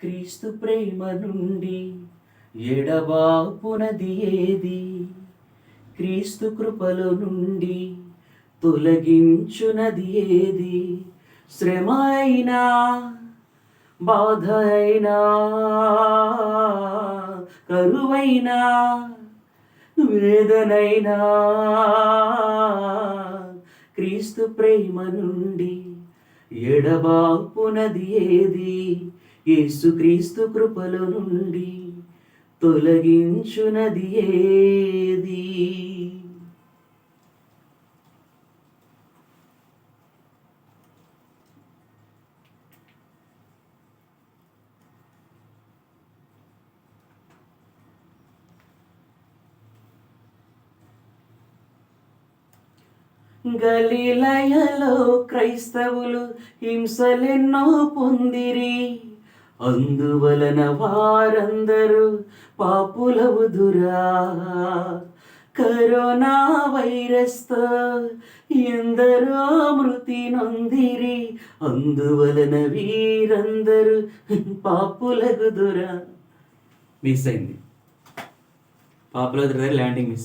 క్రీస్తు ప్రేమ నుండి ఎడబాపునది ఏది? క్రీస్తు కృపలో నుండి తొలగించునది ఏది? శ్రమ అయినా బాధ అయినా కరువైనా వేదనైనా క్రీస్తు ప్రేమ నుండి ఎడబాపునది ఏది? ఏసుక్రీస్తు కృపల నుండి తొలగించునది ఏది? గలిలయలో క్రైస్తవులు హింసలెన్నో పొందిరి. అందువలన వారందరూ పాపులవుదురా. కరోనా వైరస్తో ఎందరో మృతి నొందిరి అందువలన వీరందరూ పాపులగుదురా. మిస్ అయింది. పాపులగుదురా ల్యాండింగ్ మిస్